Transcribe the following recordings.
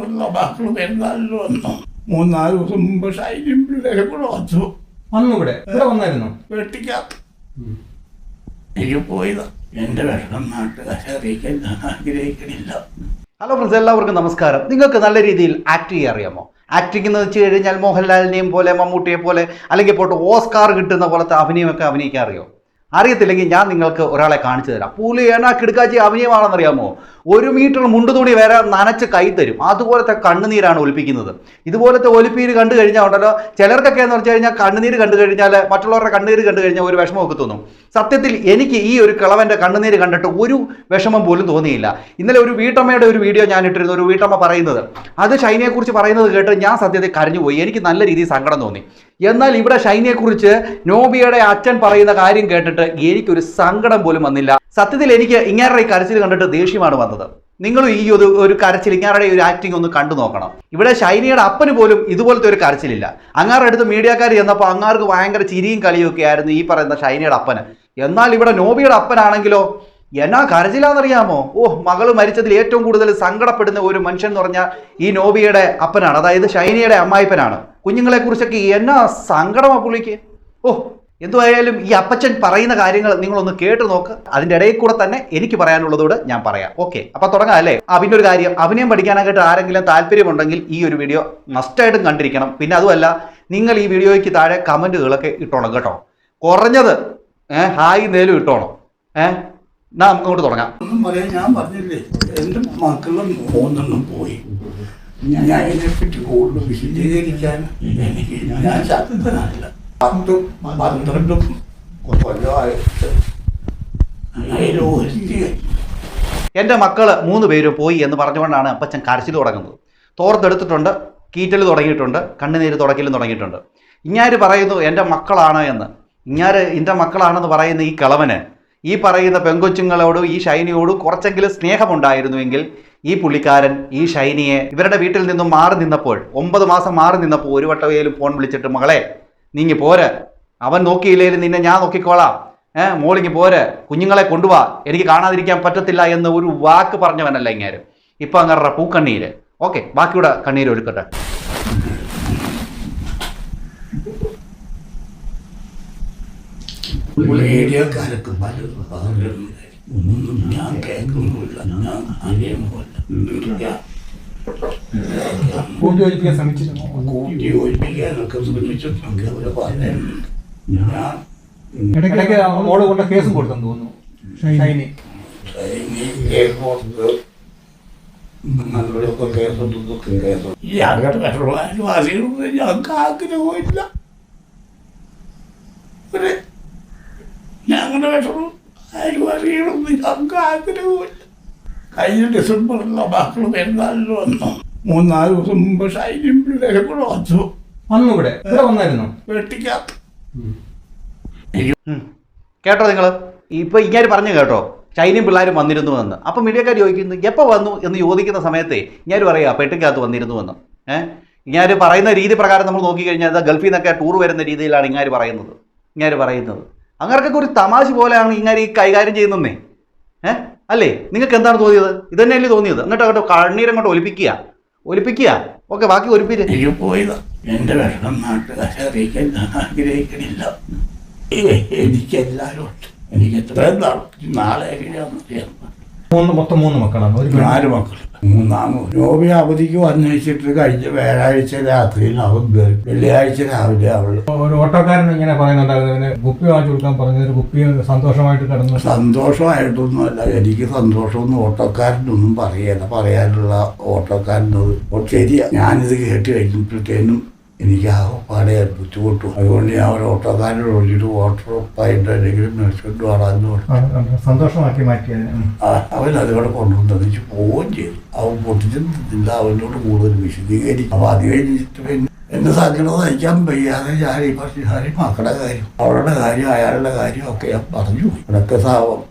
ഡിസംബറിലോ മക്കൾ പെരുന്നാളിൽ വന്നു മൂന്നാൽ ദിവസം മുമ്പ് ഷൈനും പിള്ളേരെ കൂടെ വന്നു. വന്നു ഇവിടെ ഇവിടെ വന്നായിരുന്നു? വെട്ടിക്കാത്ത. എനിക്ക് പോയതാ. എന്റെ വെള്ളം നാട്ടുകാരെ അറിയിക്കാൻ ഞാൻ ആഗ്രഹിക്കണില്ല. ഹലോ ഫ്രണ്ട്സ് എല്ലാവർക്കും നമസ്കാരം. നിങ്ങൾക്ക് നല്ല രീതിയിൽ ആക്ട് ചെയ്യാൻ അറിയാമോ? ആക്ടിംഗ് എന്ന് വെച്ച് കഴിഞ്ഞാൽ മോഹൻലാലിനെയും പോലെ മമ്മൂട്ടിയെ പോലെ അല്ലെങ്കിൽ പോട്ട് ഓസ്കാർ കിട്ടുന്ന പോലത്തെ അഭിനയമൊക്കെ അഭിനയിക്കാൻ അറിയോ? അറിയത്തില്ലെങ്കിൽ ഞാൻ നിങ്ങൾക്ക് ഒരാളെ കാണിച്ചു തരാം. പുലി ഏനാ കിടുക്കാച്ചി അഭിനയമാണെന്നറിയാമോ ഒരു മീറ്റർ മുണ്ടുതുണി വരെ നനച്ച് കൈ തരും. അതുപോലത്തെ കണ്ണുനീരാണ് ഒലിപ്പിക്കുന്നത്. ഇതുപോലത്തെ ഒലിപ്പീര് കണ്ടു കഴിഞ്ഞാൽ ഉണ്ടല്ലോ ചിലർക്കൊക്കെ എന്ന് വെച്ച് കഴിഞ്ഞാൽ കണ്ണുനീര് കണ്ടു കഴിഞ്ഞാൽ മറ്റുള്ളവരുടെ കണ്ണുനീര് കണ്ടു കഴിഞ്ഞാൽ ഒരു വിഷമമൊക്കെ തോന്നും. സത്യത്തിൽ എനിക്ക് ഈ ഒരു കിളവന്റെ കണ്ണുനീര് കണ്ടിട്ട് ഒരു വിഷമം പോലും തോന്നിയില്ല. ഇന്നലെ ഒരു വീട്ടമ്മയുടെ ഒരു വീഡിയോ ഞാൻ ഇട്ടിരുന്നു. ഒരു വീട്ടമ്മ പറയുന്നത് അത് ഷൈനയെക്കുറിച്ച് പറയുന്നത് കേട്ട് ഞാൻ സത്യത്തിൽ കരഞ്ഞുപോയി. എനിക്ക് നല്ല രീതിയിൽ സങ്കടം തോന്നി. എന്നാൽ ഇവിടെ ഷൈനിയെ കുറിച്ച് നോബിയുടെ അച്ഛൻ പറയുന്ന കാര്യം കേട്ടിട്ട് എനിക്കൊരു സങ്കടം പോലും വന്നില്ല. സത്യത്തിൽ എനിക്ക് ഇങ്ങാരുടെ ഈ കരച്ചിൽ കണ്ടിട്ട് ദേഷ്യമാണ് വന്നത്. നിങ്ങളും ഈ ഒരു ഒരു കരച്ചിൽ ഇങ്ങാരുടെ ഒരു ആക്ടിങ് ഒന്ന് കണ്ടു നോക്കണം. ഇവിടെ ഷൈനിയുടെ അപ്പന് പോലും ഇതുപോലത്തെ ഒരു കരച്ചിലില്ല. അങ്ങാരുടെ അടുത്ത് മീഡിയക്കാർ ചെന്നപ്പോൾ അങ്ങാർക്ക് ഭയങ്കര ചിരിയും കളിയും ഒക്കെ ആയിരുന്നു ഈ പറയുന്ന ഷൈനിയുടെ അപ്പന്. എന്നാൽ ഇവിടെ നോബിയുടെ അപ്പനാണെങ്കിലോ എന്നാ കരച്ചിലാണെന്നറിയാമോ? ഓ മകൾ മരിച്ചതിൽ ഏറ്റവും കൂടുതൽ സങ്കടപ്പെടുന്ന ഒരു മനുഷ്യൻ എന്ന് പറഞ്ഞാൽ ഈ നോബിയുടെ അപ്പനാണ്. അതായത് ഷൈനിയുടെ അമ്മായിപ്പനാണ്. കുഞ്ഞുങ്ങളെ കുറിച്ചൊക്കെ എന്നാ സങ്കടമാ പുള്ളിക്ക്? ഓ എന്തുവായാലും ഈ അപ്പച്ചൻ പറയുന്ന കാര്യങ്ങൾ നിങ്ങളൊന്ന് കേട്ട് നോക്ക്. അതിന്റെ ഇടയിൽ കൂടെ തന്നെ എനിക്ക് പറയാനുള്ളതോട് ഞാൻ പറയാം. ഓക്കെ അപ്പൊ തുടങ്ങാം അല്ലേ? ആ പിന്നെ ഒരു കാര്യം. അഭിനയം പഠിക്കാനായിട്ട് ആരെങ്കിലും താല്പര്യമുണ്ടെങ്കിൽ ഈ ഒരു വീഡിയോ മസ്റ്റായിട്ടും കണ്ടിരിക്കണം. പിന്നെ അതുമല്ല നിങ്ങൾ ഈ വീഡിയോയ്ക്ക് താഴെ കമന്റുകളൊക്കെ ഇട്ടോണം കേട്ടോ. കുറഞ്ഞത് ഏഹ് ഹായ് നേലും ഇട്ടോണം. ഏഹ് എന്നാ നമുക്ക് അങ്ങോട്ട് തുടങ്ങാം പറയാൻ ഞാൻ പറഞ്ഞില്ലേ? എന്റെ മക്കളും മൂന്നെണ്ണം പോയി. ഞാൻ അതിനെപ്പറ്റി കൂടുതൽ വിശദീകരിക്കാൻ എനിക്ക് ഞാൻ ശക്തനല്ല പത്തും പന്ത്രണ്ടും കൊല്ലമായിട്ട് ഒരുത്തി എന്റെ മക്കൾ മൂന്ന് പേരും പോയി എന്ന് പറഞ്ഞുകൊണ്ടാണ് അപ്പച്ചൻ കരച്ചിൽ തുടങ്ങുന്നത്. തോർത്തെടുത്തിട്ടുണ്ട് കീറ്റൽ തുടങ്ങിയിട്ടുണ്ട് കണ്ണുനീര് തുടക്കലും തുടങ്ങിയിട്ടുണ്ട്. ഇങ്ങാര് പറയുന്നു എന്റെ മക്കളാണ് എന്ന്. ഇങ്ങാര് എന്റെ മക്കളാണെന്ന് പറയുന്ന ഈ കിളവന് ഈ പറയുന്ന പെങ്കൊച്ചുങ്ങളോടും ഈ ഷൈനിയോടും കുറച്ചെങ്കിലും സ്നേഹമുണ്ടായിരുന്നുവെങ്കിൽ ഈ പുള്ളിക്കാരൻ ഈ ഷൈനിയെ ഇവരുടെ വീട്ടിൽ നിന്നും മാറി നിന്നപ്പോൾ ഒമ്പത് മാസം മാറി നിന്നപ്പോൾ ഒരു വട്ടവേലും ഫോൺ വിളിച്ചിട്ട് മകളെ നീങ്ങി പോര്. അവൻ നോക്കിയില്ലേലും നിന്നെ ഞാൻ നോക്കിക്കോളാം. ഏഹ് മോളിങ്ങി പോര്. കുഞ്ഞുങ്ങളെ കൊണ്ടുപോവാ എനിക്ക് കാണാതിരിക്കാൻ പറ്റത്തില്ല എന്ന് ഒരു വാക്ക് പറഞ്ഞവനല്ല ഇങ്ങാര്. ഇപ്പൊ അങ്ങനെ പൂക്കണ്ണീര് ഓക്കെ ബാക്കിയുടെ കണ്ണീര് ഒഴുക്കട്ടെ. ഏരിയക്കാരൊക്കെ പലരും. ഒന്നും ഞാൻ കേൾക്കുന്നില്ല ഞാൻ അറിയുന്നില്ല കൂട്ടിയൊലിപ്പിക്കാൻ ശ്രമിച്ചിരുന്നു? കൂട്ടി ഒഴിപ്പിക്കാനൊക്കെ ശ്രമിച്ചിട്ടൊക്കെ അവർ പറയുന്നുണ്ട് ഞാൻ ഇടയ്ക്ക് മോൾ കൊണ്ട കേസും കൊടുത്തെന്ന് തോന്നുന്നു. ഷൈനി. ഇനി എയർപോർട്ട് നല്ലൊക്കെ കേസൊക്കെ കേസ് ഞങ്ങളുടെ അയൽവാസികളൊന്നും ഞങ്ങൾക്ക് ആഗ്രഹമില്ല. ഒരു ഞങ്ങളുടെ വിഷമം അയൽവാസികളൊന്നും ഞങ്ങൾക്ക് ആഗ്രഹമില്ല കഴിഞ്ഞ ഡിസംബറിലോ മക്കൾ പെരുന്നാളിൽ വന്നു. മൂന്നാൽ ദിവസം മുമ്പ് ഷൈനും പിള്ളേരെ കൂടെ വന്നു. വന്നു ഇവിടെ ഇവിടെ വന്നായിരുന്നു വെട്ടിക്കാത്ത കേട്ടോ നിങ്ങൾ ഇപ്പൊ ഇങ്ങനെ പറഞ്ഞു കേട്ടോ ചൈനയും പിള്ളേരും വന്നിരുന്നു എന്ന്. അപ്പം മീഡിയക്കാർ ചോദിക്കുന്നു എപ്പോൾ വന്നു? എന്ന് ചോദിക്കുന്ന സമയത്തെ ഞാൻ പറയുക പെട്ടിക്കകത്ത് വന്നിരുന്നു എന്ന്. ഏഹ് ഇങ്ങനെ പറയുന്ന രീതി പ്രകാരം നമ്മൾ നോക്കിക്കഴിഞ്ഞാൽ ഗൾഫിൽ നിന്നൊക്കെ ടൂർ വരുന്ന രീതിയിലാണ് ഇങ്ങനെ പറയുന്നത്. ഇങ്ങനെ പറയുന്നത്. അങ്ങനെയൊക്കെ ഒരു തമാശ പോലെയാണ് ഇങ്ങനെ ഈ കൈകാര്യം ചെയ്യുന്നേ ഏഹ് അല്ലേ? നിങ്ങൾക്ക് എന്താണ് തോന്നിയത്? ഇത് തന്നെയല്ലേ തോന്നിയത്? എന്നിട്ട് അങ്ങോട്ട് കണ്ണീരങ്ങോട്ട് ഒലിപ്പിക്കുക. ഒലിപ്പിക്കുക. ഓക്കെ ബാക്കി ഒലിപ്പിച്ച് എനിക്ക് പോയത്. എന്റെ വിഷമം നാട്ടുകാരെ അറിയിക്കാൻ ആഗ്രഹിക്കണില്ല. ഏ- എനിക്ക് എല്ലാവരും ഉണ്ട്. എനിക്ക് എത്ര നാളെ എങ്ങനെയാണെന്ന് മൂന്ന് മൊത്തം മൂന്ന് മക്കളാണ്. ഒരു. നാല് മക്കൾ മൂന്നാമത് നോബി അവധിക്ക് വന്നേച്ചിട്ട് കഴിഞ്ഞ വ്യാഴാഴ്ച രാത്രിയിൽ അവൻ കയറി വെള്ളിയാഴ്ച രാവിലെ അവൾ ഒരു ഓട്ടോക്കാരൻ ഇങ്ങനെ പറയുന്നുണ്ടായിരുന്നു. കുപ്പി വാങ്ങിച്ചു കൊടുക്കാൻ പറഞ്ഞത് കുപ്പി സന്തോഷമായിട്ട് കിടന്നു. സന്തോഷമായിട്ടൊന്നുമല്ല. എനിക്ക് സന്തോഷമൊന്നും ഓട്ടോക്കാരനൊന്നും പറയല്ല പറയാനുള്ള ഓട്ടോക്കാരനത് ശരിയാ. ഞാനിത് കേട്ട് കഴിഞ്ഞപ്പോഴത്തേനും എനിക്ക് ആ പാടെ ബുദ്ധിമുട്ടു. അതുകൊണ്ട് ഞാൻ ഒരു ഓട്ടോക്കാരനോട് വിളിച്ചിട്ട് ഓട്ടോ ഉറപ്പായിട്ട് എന്തെങ്കിലും മേടിച്ചുകൊണ്ട് വരാമെന്ന് പറഞ്ഞു. സന്തോഷമാക്കി. ആ- അവൻ അതുകൂടെ കൊണ്ടുവന്ന്. തന്നിച്ച് പോവുകയും ചെയ്തു. അവൻ പൊട്ടിച്ചിട്ടില്ല അവനോട് കൂടുതൽ വിശദീകരിക്കും അപ്പോൾ അത് കഴിഞ്ഞിട്ട് പിന്നെ എന്റെ സാധ്യത നയിക്കാൻ വയ്യാതെ ഞാൻ ഈ പറഞ്ഞ കാര്യം മക്കളുടെ കാര്യം അവളുടെ കാര്യം അയാളുടെ കാര്യം ഒക്കെ ഞാൻ പറഞ്ഞു അതൊക്കെ സാവം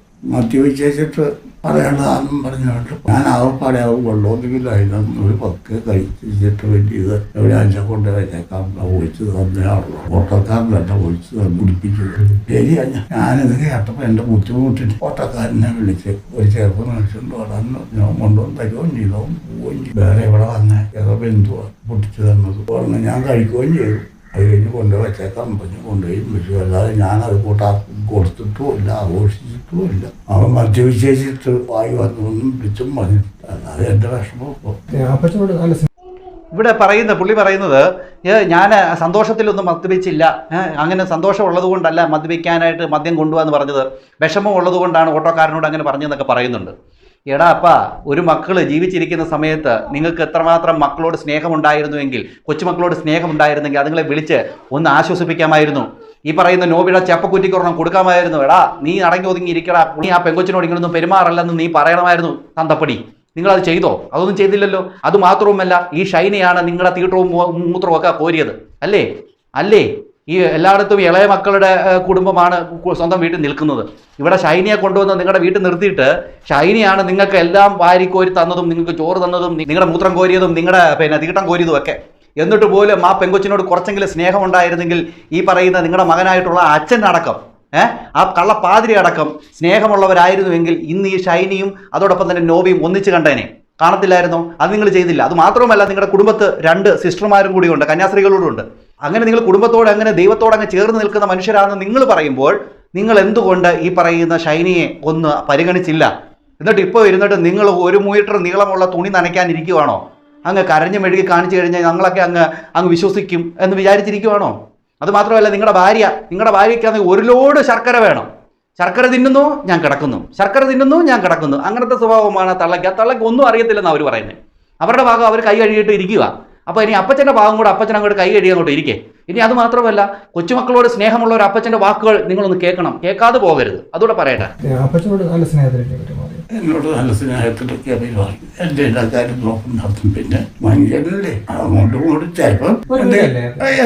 പറയേണ്ടതാണെന്നും പറഞ്ഞുകൊണ്ട് ഞാൻ ആകപ്പാടെ ആ വെള്ളമൊന്നുമില്ലായിരുന്നു ഒരു പക്കെ കഴിച്ചിട്ട് വേണ്ടിയത് എവിടെ അഞ്ചെ കൊണ്ട് വെച്ചേക്കാം ഒഴിച്ച് തന്നെയാണല്ലോ ഓട്ടക്കാരൻ തന്നെ ഒഴിച്ച് തന്നെ കുടിപ്പിച്ചത്. ശരി ഞാൻ- ഞാനിത് കേട്ടപ്പോൾ എന്റെ ബുദ്ധിമുട്ടിട്ട് ഓട്ടോക്കാരനെ വിളിച്ച് ഒരു ചെറുപ്പം മനുഷ്യൻ വരാൻ ഞാൻ കൊണ്ടുവന്ന് തരുകയും ചെയ്തോ. പോവുകയും ചെയ്തു. വേറെ ഇവിടെ വന്നേ? ഏതോ ബന്ധുവാണ് പൊട്ടിച്ചു തന്നത്. പറഞ്ഞ് ഞാൻ കഴിക്കുകയും ചെയ്തു. അത് കഴിഞ്ഞ് കൊണ്ടുപോയി വെച്ചേക്കാൻ പറഞ്ഞു കൊണ്ടുപോയി വെച്ചു അല്ലാതെ ഞാനത് കൂട്ടാ കൊടുത്തിട്ടുമില്ല ആഘോഷിച്ചിട്ടുമില്ല. അവൻ മദ്യവിശേഷിച്ച് വായി വന്നൊന്നും പിച്ചും പറഞ്ഞിട്ടില്ല അല്ലാതെ എന്റെ വിഷമം ഇവിടെ പറയുന്ന പുള്ളി പറയുന്നത് ഞാൻ സന്തോഷത്തിലൊന്നും മദ്യപിച്ചില്ല. അങ്ങനെ സന്തോഷമുള്ളത് കൊണ്ടല്ല മദ്യപിക്കാനായിട്ട് മദ്യം കൊണ്ടുപോകാന്ന് പറഞ്ഞത്. വിഷമം ഉള്ളത് കൊണ്ടാണ് ഓട്ടോക്കാരനോട് അങ്ങനെ പറഞ്ഞതെന്നൊക്കെ പറയുന്നുണ്ട്. എടാ അപ്പ ഒരു മക്കൾ ജീവിച്ചിരിക്കുന്ന സമയത്ത് നിങ്ങൾക്ക് എത്രമാത്രം മക്കളോട് സ്നേഹമുണ്ടായിരുന്നുവെങ്കിൽ കൊച്ചുമക്കളോട് സ്നേഹമുണ്ടായിരുന്നെങ്കിൽ അതുങ്ങളെ വിളിച്ച് ഒന്ന് ആശ്വസിപ്പിക്കാമായിരുന്നു. ഈ പറയുന്ന നോബിയുടെ ചെപ്പക്കുറ്റിക്കൊരെണ്ണം കൊടുക്കാമായിരുന്നു. എടാ നീ അടങ്ങി ഒതുങ്ങി ഇരിക്കടാ നീ ആ പെങ്കൊച്ചിനോട് ഇങ്ങനൊന്നും പെരുമാറല്ലെന്ന് നീ പറയണമായിരുന്നു തന്തപ്പടി. നിങ്ങളത് ചെയ്തോ? അതൊന്നും ചെയ്തില്ലല്ലോ. അത് മാത്രവുമല്ല ഈ ഷൈനയാണ് നിങ്ങളുടെ തീട്ടവും മൂത്രവും ഒക്കെ കോരിയത്. അല്ലേ? അല്ലേ? ഈ എല്ലായിടത്തും ഇളയ മക്കളുടെ കുടുംബമാണ് സ്വന്തം വീട്ടിൽ നിൽക്കുന്നത്. ഇവിടെ ഷൈനിയെ കൊണ്ടുവന്ന് നിങ്ങളുടെ വീട്ടിൽ നിർത്തിയിട്ട് ഷൈനിയാണ് നിങ്ങൾക്ക് എല്ലാം വാരിക്കോരി തന്നതും നിങ്ങൾക്ക് ചോറ് തന്നതും നിങ്ങളുടെ മൂത്രം കോരിയതും നിങ്ങളുടെ പിന്നെ തീട്ടം കോരിയതും ഒക്കെ. എന്നിട്ട് പോലും ആ പെങ്കൊച്ചിനോട് കുറച്ചെങ്കിലും സ്നേഹം ഉണ്ടായിരുന്നെങ്കിൽ ഈ പറയുന്ന നിങ്ങളുടെ മകനായിട്ടുള്ള അച്ഛൻ അടക്കം ഏഹ് ആ കള്ളപ്പാതിരി അടക്കം സ്നേഹമുള്ളവരായിരുന്നുവെങ്കിൽ ഇന്ന് ഈ ഷൈനിയും അതോടൊപ്പം തന്നെ നോബിയും ഒന്നിച്ച് കണ്ടേനെ. കാണത്തില്ലായിരുന്നോ? അത് നിങ്ങൾ ചെയ്തില്ല. അത് മാത്രമല്ല നിങ്ങളുടെ കുടുംബത്ത് രണ്ട് സിസ്റ്റർമാരും കൂടിയുണ്ട് കന്യാസ്ത്രീകളോടും ഉണ്ട്. അങ്ങനെ നിങ്ങൾ കുടുംബത്തോട് അങ്ങനെ ദൈവത്തോട് അങ്ങ് ചേർന്ന് നിൽക്കുന്ന മനുഷ്യരാണെന്ന് നിങ്ങൾ പറയുമ്പോൾ നിങ്ങൾ എന്തുകൊണ്ട് ഈ പറയുന്ന ഷൈനിയെ ഒന്ന് പരിഗണിച്ചില്ല? എന്നിട്ട് ഇപ്പോൾ ഇരുന്നിട്ട് നിങ്ങൾ ഒരു മീറ്റർ നീളമുള്ള തുണി നനയ്ക്കാനിരിക്കുവാണോ? അങ്ങ് കരഞ്ഞു മെഴുകി കാണിച്ചു കഴിഞ്ഞാൽ ഞങ്ങളൊക്കെ അങ്ങ് അങ്ങ് വിശ്വസിക്കും എന്ന് വിചാരിച്ചിരിക്കുവാണോ? അത് മാത്രമല്ല നിങ്ങളുടെ ഭാര്യ നിങ്ങളുടെ ഭാര്യയ്ക്കാണെങ്കിൽ ഒരു ലോഡ് ശർക്കര വേണം. ശർക്കര തിന്നുന്നു ഞാൻ കിടക്കുന്നു. ശർക്കര തിന്നുന്നു ഞാൻ കിടക്കുന്നു. അങ്ങനത്തെ സ്വഭാവമാണ് തള്ളയ്ക്ക്. ആ തള്ളയ്ക്ക് ഒന്നും അറിയത്തില്ലെന്ന് അവർ പറയുന്നത് അവരുടെ ഭാഗം അവർ കൈ കഴുകിയിട്ട് ഇരിക്കുക അപ്പോൾ ഇനി അപ്പച്ചന്റെ ഭാഗം കൂടെ അപ്പച്ചൻ അങ്ങോട്ട് കൈ കഴിയാൻ അങ്ങോട്ട് ഇരിക്കേ. ഇനി അത് മാത്രമല്ല കൊച്ചുമക്കളോട് സ്നേഹമുള്ള ഒരു അപ്പച്ചന്റെ വാക്കുകൾ നിങ്ങളൊന്ന് കേൾക്കണം. കേൾക്കാതെ പോകരുത്. അതുകൂടെ പറയട്ടെ. അപ്പച്ചനോട് നല്ല സ്നേഹത്തിലേക്ക് എന്നോട് നല്ല സ്നേഹത്തിലൊക്കെ പെരുമാറി എന്റെ എല്ലാ കാര്യം നോക്കും നടത്തും. പിന്നെ മനുഷ്യനല്ലേ? അങ്ങോട്ടും ഇങ്ങോട്ടും ചിലപ്പം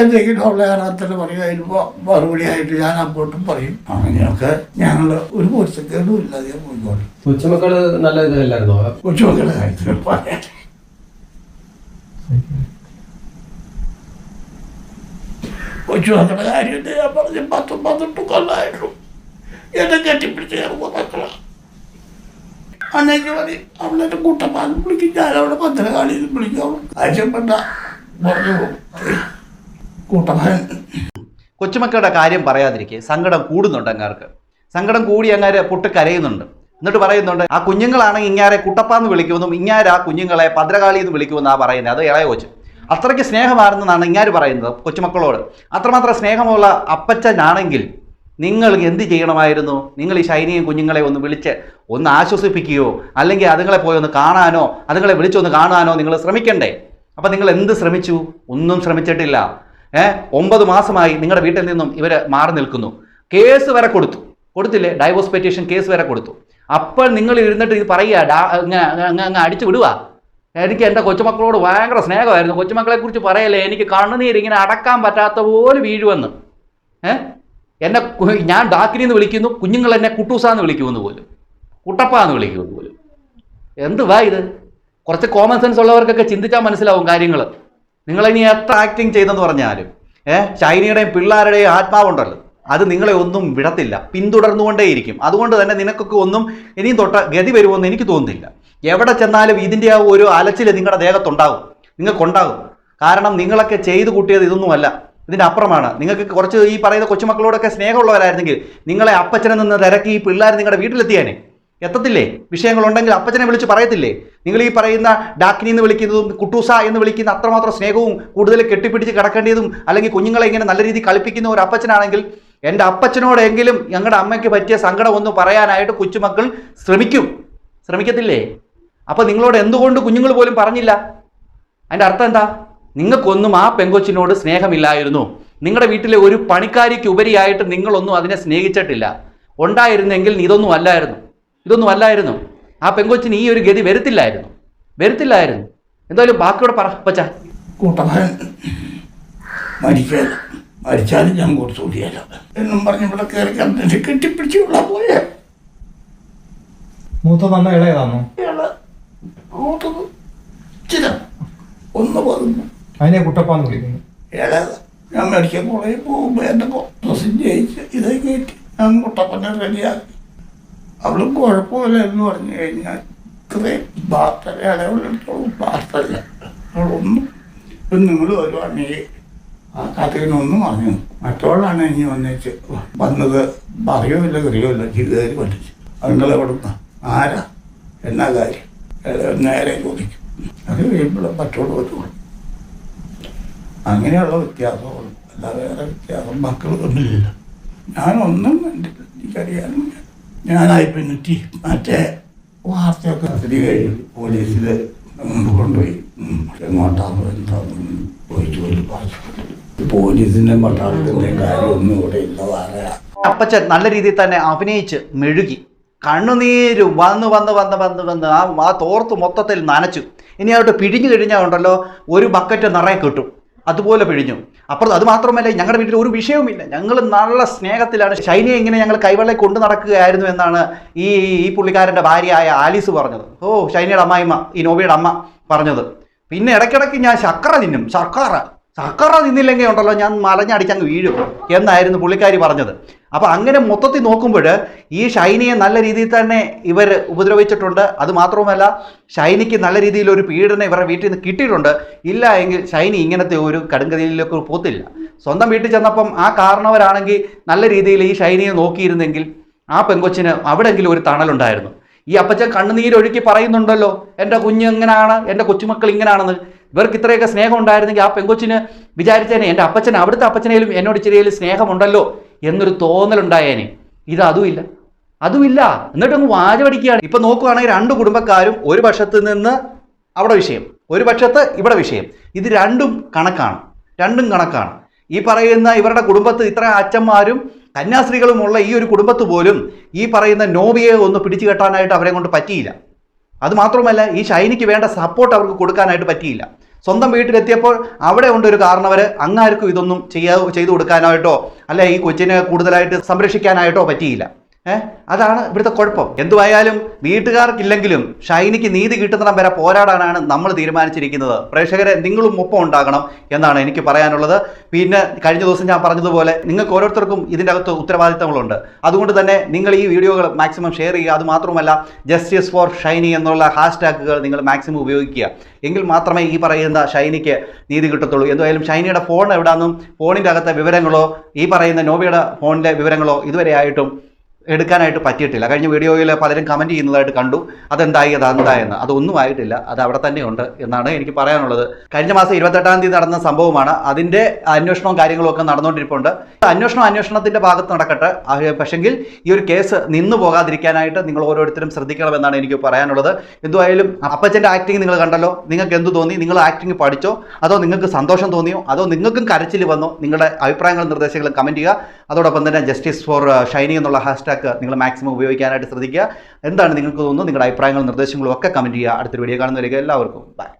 എന്തെങ്കിലും ഉള്ള കാരണത്തിന് പറയും അതിന് മറുപടി ആയിട്ട് ഞാൻ അങ്ങോട്ടും പറയും. അങ്ങനെയൊക്കെ ഞങ്ങൾ ഒരു പൊരുത്തക്കേടും ഇല്ലാതെ പോയിക്കോട്ടെ കൊച്ചുമക്കൾ നല്ല ഇതല്ലായിരുന്നോ കൊച്ചുമക്കളുടെ കാര്യത്തിൽ പറയാം. കൊച്ചുമക്കളുടെ കാര്യമില്ല ഞാൻ പറഞ്ഞ പത്തും പതിനെട്ട് കൊല്ലായിട്ടും എന്നെ കെട്ടിപ്പിടിച്ച് കയറുമ്പോൾ മക്കളാണ് അന്നേക്ക് പറയും അവളെ കൂട്ടപ്പാൻ വിളിക്കും ഞാനവിടെ അവിടെ പത്രകാളിയിൽ വിളിക്കും. ആവശ്യപ്പെട്ട പറഞ്ഞു പോകും. കൂട്ടപ്പാൻ കൊച്ചുമക്കളുടെ കാര്യം പറയാതിരിക്കെ സങ്കടം കൂടുന്നുണ്ട് അങ്ങാർക്ക്. സങ്കടം കൂടി അങ്ങാര് പൊട്ട് കരയുന്നുണ്ട്. എന്നിട്ട് പറയുന്നുണ്ട് ആ കുഞ്ഞുങ്ങളാണെങ്കിൽ ഇങ്ങാരെ കുട്ടപ്പാന്ന് വിളിക്കുമെന്നും ഇങ്ങാരെ ആ കുഞ്ഞുങ്ങളെ പദ്രകാളി എന്ന് വിളിക്കുമെന്നാണ് പറയുന്നത് അത് ഇളയ കൊച്ചു. അത്രയ്ക്ക് സ്നേഹമായിരുന്നെന്നാണ് ഇങ്ങാർ പറയുന്നത് കൊച്ചുമക്കളോട്. അത്രമാത്രം സ്നേഹമുള്ള അപ്പച്ചനാണെങ്കിൽ നിങ്ങൾ എന്ത് ചെയ്യണമായിരുന്നു? നിങ്ങൾ ഈ ഷൈനിയും കുഞ്ഞുങ്ങളെ ഒന്ന് വിളിച്ച് ഒന്ന് ആശ്വസിപ്പിക്കുകയോ അല്ലെങ്കിൽ അതുങ്ങളെ പോയി ഒന്ന് കാണാനോ അതുങ്ങളെ വിളിച്ചൊന്ന് കാണാനോ നിങ്ങൾ ശ്രമിക്കണ്ടേ? അപ്പം നിങ്ങൾ എന്ത് ശ്രമിച്ചു? ഒന്നും ശ്രമിച്ചിട്ടില്ല. ഏ? ഒമ്പത് മാസമായി നിങ്ങളുടെ വീട്ടിൽ നിന്നും ഇവർ മാറി നിൽക്കുന്നു. കേസ് വരെ കൊടുത്തു. കൊടുത്തില്ലേ? ഡൈവോഴ്സ് പെറ്റീഷൻ കേസ് വരെ കൊടുത്തു. അപ്പോൾ നിങ്ങൾ ഇരുന്നിട്ട് ഇത് പറയുക ഇങ്ങനെ അങ്ങ് അടിച്ചു വിടുക. എനിക്ക് എന്റെ കൊച്ചുമക്കളോട് ഭയങ്കര സ്നേഹമായിരുന്നു. കൊച്ചുമക്കളെ കുറിച്ച് പറയല്ലേ എനിക്ക് കണ്ണുനീരിങ്ങനെ അടക്കാൻ പറ്റാത്ത പോലെ വീഴുവെന്ന് ഏ? എന്നെ ഞാൻ ഡാക്കിനി എന്ന് വിളിക്കുന്നു കുഞ്ഞുങ്ങൾ എന്നെ കുട്ടൂസ എന്ന് വിളിക്കുമെന്ന് പോലും. കുട്ടപ്പ എന്ന് വിളിക്കുമെന്ന് പോലും. എന്തുവാ ഇത്? കുറച്ച് കോമൺ സെൻസ് ഉള്ളവർക്കൊക്കെ ചിന്തിച്ചാൽ മനസ്സിലാവും കാര്യങ്ങൾ. നിങ്ങളിനി എത്ര ആക്ടിങ് ചെയ്തെന്ന് പറഞ്ഞാലും ഏഹ് ഷൈനിയുടെയും പിള്ളേരുടെയും ആത്മാവുണ്ടല്ലോ. അത് നിങ്ങളെ ഒന്നും വിടത്തില്ല. പിന്തുടർന്നുകൊണ്ടേയിരിക്കും. അതുകൊണ്ട് തന്നെ നിനക്കൊക്കെ ഒന്നും ഇനിയും തൊട്ട ഗതി വരുമെന്ന് എനിക്ക് തോന്നുന്നില്ല. എവിടെ ചെന്നാലും ഇതിന്റെ ആ ഒരു അലച്ചിൽ നിങ്ങളുടെ ദേഹത്തുണ്ടാകും. നിങ്ങൾക്കുണ്ടാകും. കാരണം നിങ്ങളൊക്കെ ചെയ്തു കൂട്ടിയത് ഇതൊന്നുമല്ല. ഇതിന്റെ അപ്പുറമാണ്. നിങ്ങൾക്ക് കുറച്ച് ഈ പറയുന്ന കൊച്ചുമക്കളോടൊക്കെ സ്നേഹമുള്ളവരായിരുന്നെങ്കിൽ നിങ്ങളെ അപ്പച്ചനെ നിന്ന് തിരക്കി ഈ പിള്ളേർ നിങ്ങളുടെ വീട്ടിലെത്തിയാനെ. എത്തത്തില്ലേ? വിഷയങ്ങളുണ്ടെങ്കിൽ അപ്പച്ചനെ വിളിച്ച് പറയത്തില്ലേ? നിങ്ങൾ ഈ പറയുന്ന ഡാക്കിനി എന്ന് വിളിക്കുന്നതും കുട്ടൂസ എന്ന് വിളിക്കുന്ന അത്രമാത്രം സ്നേഹവും കൂടുതൽ കെട്ടിപ്പിടിച്ച് കിടക്കേണ്ടതും അല്ലെങ്കിൽ കുഞ്ഞുങ്ങളെ ഇങ്ങനെ നല്ല രീതിയിൽ കളിപ്പിക്കുന്ന ഒരു അപ്പച്ചനാണെങ്കിൽ എന്റെ അപ്പച്ചനോടെങ്കിലും ഞങ്ങളുടെ അമ്മയ്ക്ക് പറ്റിയ സങ്കടം ഒന്ന് പറയാനായിട്ട് കൊച്ചുമക്കൾ ശ്രമിക്കും. ശ്രമിക്കത്തില്ലേ? അപ്പോൾ നിങ്ങളോട് എന്തുകൊണ്ട് കുഞ്ഞുങ്ങൾ പോലും പറഞ്ഞില്ല? അതിന്റെ അർത്ഥം എന്താ? നിങ്ങൾക്കൊന്നും ആ പെങ്കൊച്ചിനോട് സ്നേഹമില്ലായിരുന്നു. നിങ്ങളുടെ വീട്ടിലെ ഒരു പണിക്കാരിക്ക് ഉപരിയായിട്ട് നിങ്ങളൊന്നും അതിനെ സ്നേഹിച്ചിട്ടില്ല. ഉണ്ടായിരുന്നെങ്കിൽ ഇതൊന്നും അല്ലായിരുന്നു. ഇതൊന്നും അല്ലായിരുന്നു. ആ പെങ്കൊച്ചിന് ഈ ഒരു ഗതി വരുത്തില്ലായിരുന്നു. വരുത്തില്ലായിരുന്നു. എന്തായാലും ബാക്കിയോടെ പറ പച്ച മരിച്ചാലും ഞാൻ കൊടുത്തുകൂടിയല്ല എന്നും പറഞ്ഞ് ഇവിടെ കയറി കണ്ടിട്ട് കെട്ടിപ്പിടിച്ച് ഇവിടെ പോയേ. മൂത്തതന്നോ ഇളയതാണോ? ഇയാൾ മൂത്തത് ചില ഒന്ന് പറഞ്ഞു അതിനെ കുട്ടപ്പാന്ന് വിളിക്കുന്നു. ഇളയത് ഞാൻ മെഡിക്കൽ കോളേജിൽ പോകുമ്പോൾ എന്റെ ഡ്രസ്സിങ് ജയിച്ച് ഇതേ കയറ്റി. ഞാൻ കുട്ടപ്പനെ റെഡിയാക്കി അവളും കുഴപ്പമില്ല എന്ന് പറഞ്ഞു കഴിഞ്ഞാൽ. ഇത്രയും ബാർത്തല ഇളവുള്ളിടത്തോളം വാർത്തല്ല അവളൊന്നും ഇപ്പം നിങ്ങൾ വരുവാണെങ്കിൽ ആ കഥയിനൊന്നും പറഞ്ഞു. മറ്റോളാണ് ഇനി വന്നേച്ച് വന്നത്. പറയുമില്ല കറിയുമില്ല ചെയ്തേരി പഠിച്ചു. അതുങ്ങളെ എവിടുന്ന ആരാ? എന്നാ കാര്യം? നേരെ ചോദിക്കും അത് കഴിയുമ്പോൾ മറ്റോട് വരുള്ളൂ അങ്ങനെയുള്ള വ്യത്യാസമുള്ളൂ അല്ലാതെ വേറെ വ്യത്യാസം മക്കൾ തമ്മിലില്ല. ഞാനൊന്നും കണ്ടില്ല എനിക്കറിയാനും. ഞാനായി പിന്നിട്ട് മറ്റേ വാർത്തയൊക്കെ അതിരി കഴിഞ്ഞു പോലീസിൽ മുമ്പ് കൊണ്ടുപോയി. എങ്ങോട്ടാണോ എന്താണെന്ന് പോയി ജോലി പറഞ്ഞു പോലീസിന്റെ പട്ടാളത്തിന്റെ കാര്യമൊന്നും ഇവിടെ ഇല്ല പറയാ അപ്പച്ചൻ നല്ല രീതിയിൽ തന്നെ അഭിനയിച്ച് മെഴുകി. കണ്ണുനീര് വന്ന് വന്ന് വന്ന് വന്ന് വന്ന് ആ ആ തോർത്ത് മൊത്തത്തിൽ നനച്ചു. ഇനി അവിടെ പിഴിഞ്ഞു കഴിഞ്ഞാൽ ഉണ്ടല്ലോ ഒരു ബക്കറ്റ് നിറയെ കിട്ടും. അതുപോലെ പിഴിഞ്ഞു. അപ്പുറം അത് മാത്രമല്ല ഞങ്ങളുടെ വീട്ടിൽ ഒരു വിഷയവുമില്ല. ഞങ്ങൾ നല്ല സ്നേഹത്തിലാണ് ഷൈനിയെ ഇങ്ങനെ ഞങ്ങൾ കൈവെള്ളയിൽ കൊണ്ടു നടക്കുകയായിരുന്നു എന്നാണ് ഈ ഈ പുള്ളിക്കാരന്റെ ഭാര്യയായ ആലീസ് പറഞ്ഞത്. ഓ ഷൈനിയുടെ അമ്മായിമ്മ ഈ നോബിയുടെ അമ്മ പറഞ്ഞത്. പിന്നെ ഇടയ്ക്കിടയ്ക്ക് ഞാൻ ശർക്കര തിന്നും. ശർക്കര. ശർക്കര തിന്നില്ലെങ്കിൽ ഉണ്ടല്ലോ ഞാൻ മലഞ്ഞടിച്ചങ്ങ് വീഴും എന്നായിരുന്നു പുള്ളിക്കാരി പറഞ്ഞത്. അപ്പോൾ അങ്ങനെ മൊത്തത്തിൽ നോക്കുമ്പോൾ ഈ ഷൈനിയെ നല്ല രീതിയിൽ തന്നെ ഇവർ ഉപദ്രവിച്ചിട്ടുണ്ട്. അത് മാത്രവുമല്ല ഷൈനിക്ക് നല്ല രീതിയിൽ ഒരു പീഡനം ഇവരുടെ വീട്ടിൽ നിന്ന് കിട്ടിയിട്ടുണ്ട്. ഇല്ല എങ്കിൽ ഷൈനി ഇങ്ങനത്തെ ഒരു കടുങ്കതിയിലേക്ക് പോത്തില്ല. സ്വന്തം വീട്ടിൽ ചെന്നപ്പം ആ കാരണവരാണെങ്കിൽ നല്ല രീതിയിൽ ഈ ഷൈനിയെ നോക്കിയിരുന്നെങ്കിൽ ആ പെങ്കൊച്ചിന് അവിടെങ്കിലും ഒരു തണലുണ്ടായിരുന്നു. ഈ അപ്പച്ചൻ കണ്ണുനീരൊഴുക്കി പറയുന്നുണ്ടല്ലോ എന്റെ കുഞ്ഞ് എങ്ങനെയാണ് എന്റെ കൊച്ചുമക്കൾ ഇങ്ങനെയാണെന്ന് ഇവർക്ക് ഇത്രയൊക്കെ സ്നേഹം ഉണ്ടായിരുന്നെങ്കിൽ ആ പെങ്കൊച്ചിന് വിചാരിച്ചേനെ എന്റെ അപ്പച്ചൻ അവിടുത്തെ അപ്പച്ചനേലും എന്നോട് ഇച്ചിരിയിൽ സ്നേഹമുണ്ടല്ലോ. എന്നൊരു തോന്നലുണ്ടായേനെ. ഇത് അതുമില്ല. അതുമില്ല. എന്നിട്ട് അങ്ങ് വാചപടിക്കുകയാണ് ഇപ്പൊ നോക്കുകയാണെങ്കിൽ രണ്ട് കുടുംബക്കാരും ഒരു പക്ഷത്ത് നിന്ന് അവിടെ വിഷയം ഒരു പക്ഷത്ത് ഇവിടെ വിഷയം. ഇത് രണ്ടും കണക്കാണ്. രണ്ടും കണക്കാണ്. ഈ പറയുന്ന ഇവരുടെ കുടുംബത്ത് ഇത്ര അച്ഛന്മാരും കന്യാസ്ത്രീകളുമുള്ള ഈ ഒരു കുടുംബത്ത് പോലും ഈ പറയുന്ന നോബിയെ ഒന്ന് പിടിച്ചു കെട്ടാനായിട്ട് അവരെ കൊണ്ട് പറ്റിയില്ല. അതുമാത്രമല്ല ഈ ഷൈനിക്ക് വേണ്ട സപ്പോർട്ട് അവർക്ക് കൊടുക്കാനായിട്ട് പറ്റിയില്ല. സ്വന്തം വീട്ടിലെത്തിയപ്പോൾ അവിടെ ഉണ്ട് ഒരു കാരണവർ അങ്ങാർക്കും ഇതൊന്നും ചെയ്യാ ചെയ്തു കൊടുക്കാനായിട്ടോ അല്ലെ ഈ കൊച്ചിനെ കൂടുതലായിട്ട് സംരക്ഷിക്കാനായിട്ടോ പറ്റിയില്ല. ഏഹ് അതാണ് ഇവിടുത്തെ കുഴപ്പം. എന്തുവായാലും വീട്ടുകാർക്കില്ലെങ്കിലും ഷൈനിക്ക് നീതി കിട്ടുന്നിടം വരെ പോരാടാനാണ് നമ്മൾ തീരുമാനിച്ചിരിക്കുന്നത്. പ്രേക്ഷകരെ നിങ്ങളും ഒപ്പം ഉണ്ടാകണം എന്നാണ് എനിക്ക് പറയാനുള്ളത്. പിന്നെ കഴിഞ്ഞ ദിവസം ഞാൻ പറഞ്ഞതുപോലെ നിങ്ങൾക്ക് ഓരോരുത്തർക്കും ഇതിന്റെ അകത്ത് ഉത്തരവാദിത്തങ്ങളുണ്ട്. അതുകൊണ്ട് തന്നെ നിങ്ങൾ ഈ വീഡിയോകൾ മാക്സിമം ഷെയർ ചെയ്യുക. അത് മാത്രമല്ല ജസ്റ്റിസ് ഫോർ ഷൈനി എന്നുള്ള ഹാഷ്ടാഗുകൾ നിങ്ങൾ മാക്സിമം ഉപയോഗിക്കുക. എങ്കിൽ മാത്രമേ ഈ പറയുന്ന ഷൈനിക്ക് നീതി കിട്ടത്തുള്ളൂ. എന്തായാലും ഷൈനിയുടെ ഫോൺ എവിടാന്നും ഫോണിന്റെ അകത്തെ വിവരങ്ങളോ ഈ പറയുന്ന നോബിയുടെ ഫോണിന്റെ വിവരങ്ങളോ ഇതുവരെ ആയിട്ടും എടുക്കാനായിട്ട് പറ്റിയിട്ടില്ല. കഴിഞ്ഞ വീഡിയോയിൽ പലരും കമന്റ് ചെയ്യുന്നതായിട്ട് കണ്ടു. അതെന്തായി അതെന്തായെന്ന് അതൊന്നും ആയിട്ടില്ല. അത് അവിടെ തന്നെയുണ്ട് എന്നാണ് എനിക്ക് പറയാനുള്ളത്. കഴിഞ്ഞ മാസം ഇരുപത്തെട്ടാം തീയതി നടന്ന സംഭവമാണ്. അതിന്റെ അന്വേഷണവും കാര്യങ്ങളും ഒക്കെ നടന്നുകൊണ്ടിരിപ്പുണ്ട്. അന്വേഷണം അന്വേഷണത്തിന്റെ ഭാഗത്ത് നടക്കട്ടെ. പക്ഷെങ്കിൽ ഈ ഒരു കേസ് നിന്നു പോകാതിരിക്കാനായിട്ട് നിങ്ങൾ ഓരോരുത്തരും ശ്രദ്ധിക്കണമെന്നാണ് എനിക്ക് പറയാനുള്ളത്. എന്തുമായാലും അപ്പച്ചന്റെ ആക്ടിങ് നിങ്ങൾ കണ്ടല്ലോ. നിങ്ങൾക്ക് എന്ത് തോന്നി? നിങ്ങൾ ആക്ടിങ് പഠിച്ചോ? അതോ നിങ്ങൾക്ക് സന്തോഷം തോന്നിയോ? അതോ നിങ്ങൾക്കും കരച്ചിൽ വന്നോ? നിങ്ങളുടെ അഭിപ്രായങ്ങളും നിർദ്ദേശങ്ങളും കമന്റ് ചെയ്യുക. അതോടൊപ്പം തന്നെ ജസ്റ്റിസ് ഫോർ ഷൈനി എന്നുള്ള ഹാഷ്ടാഗ് നിങ്ങൾ മാക്സിമം ഉപയോഗിക്കാനായിട്ട് ശ്രദ്ധിക്കുക. എന്താണ് നിങ്ങൾക്ക് തോന്നുന്നത്? നിങ്ങളുടെ അഭിപ്രായങ്ങളും നിർദ്ദേശങ്ങളും ഒക്കെ കമന്റ് ചെയ്യുക. അടുത്തൊരു വീഡിയോ കാണുന്നവരേക്ക് എല്ലാവർക്കും ബൈ